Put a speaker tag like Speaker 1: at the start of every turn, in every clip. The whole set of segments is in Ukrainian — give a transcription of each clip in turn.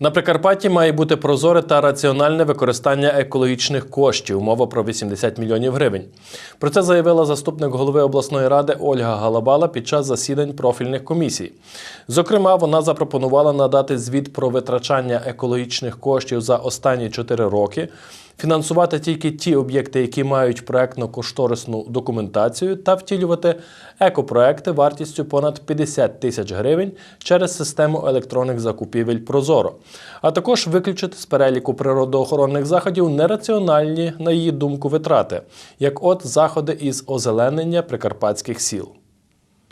Speaker 1: На Прикарпатті має бути прозоре та раціональне використання екологічних коштів. Мова про 80 мільйонів гривень. Про це заявила заступник голови обласної ради Ольга Галабала під час засідань профільних комісій. Зокрема, вона запропонувала надати звіт про витрачання екологічних коштів за останні 4 роки, фінансувати тільки ті об'єкти, які мають проектно-кошторисну документацію, та втілювати екопроекти вартістю понад 50 тисяч гривень через систему електронних закупівель Прозоро, а також виключити з переліку природоохоронних заходів нераціональні, на її думку, витрати, як от заходи із озеленення прикарпатських сіл.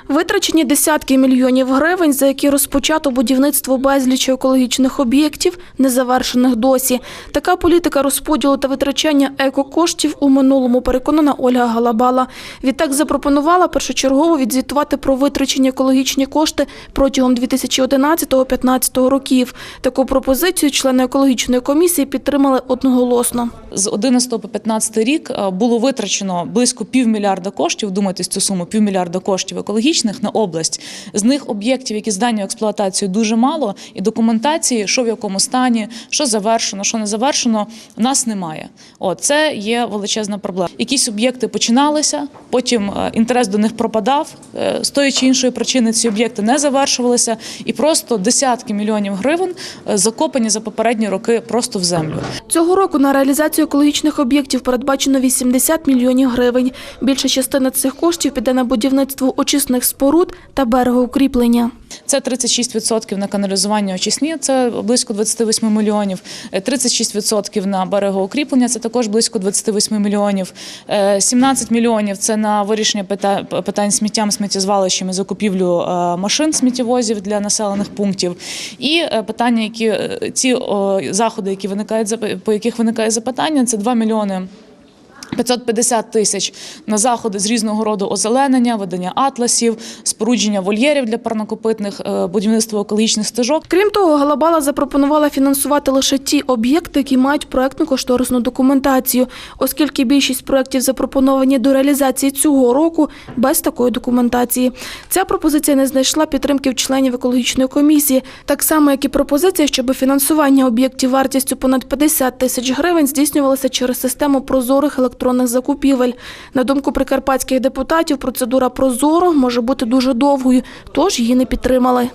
Speaker 2: Витрачені десятки мільйонів гривень, за які розпочато будівництво безлічі екологічних об'єктів, не завершених досі. Така політика розподілу та витрачання екокоштів у минулому переконана Ольга Галабала. Відтак запропонувала першочергово відзвітувати про витрачені екологічні кошти протягом 2011-2015 років. Таку пропозицію члени екологічної комісії підтримали одноголосно.
Speaker 3: З 11 по 15 рік е, було витрачено близько півмільярда коштів. Думайтесь цю суму півмільярда коштів екологічних на область. З них об'єктів, які здані в експлуатацію, дуже мало, і документації, що в якому стані, що завершено, що не завершено, нас немає. От це є величезна проблема. Якісь об'єкти починалися, потім е, інтерес до них пропадав. е, З тої чи іншої причини ці об'єкти не завершувалися, і просто десятки мільйонів гривень е, закопані за попередні роки просто в землю.
Speaker 2: Цього року на реалізацію екологічних об'єктів передбачено 80 мільйонів гривень. Більша частина цих коштів піде на будівництво очисних споруд та берегоукріплення.
Speaker 3: Це 36% на каналізування очисні, це близько 28 мільйонів. Е, 36% на берегоукріплення, це також близько 28 мільйонів. Е, 17 мільйонів це на вирішення питань сміттям, сміттєзвалищами, закупівлю е, машин сміттєвозів для населених пунктів. І е, питання, які е, ці заходи, які виникають по яких виникає запитання, це 2 мільйони. 550 тисяч на заходи з різного роду озеленення, ведення атласів, спорудження вольєрів для парнокопитних, е, будівництво екологічних стежок.
Speaker 2: Крім того, Галабала запропонувала фінансувати лише ті об'єкти, які мають проектно-кошторисну документацію, оскільки більшість проєктів запропоновані до реалізації цього року без такої документації. Ця пропозиція не знайшла підтримки в членів екологічної комісії, так само як і пропозиція, щоб фінансування об'єктів вартістю понад 50 тисяч гривень здійснювалося через систему прозорих електронних закупівель. На думку прикарпатських депутатів, процедура прозоро може бути дуже довгою, тож її не підтримали.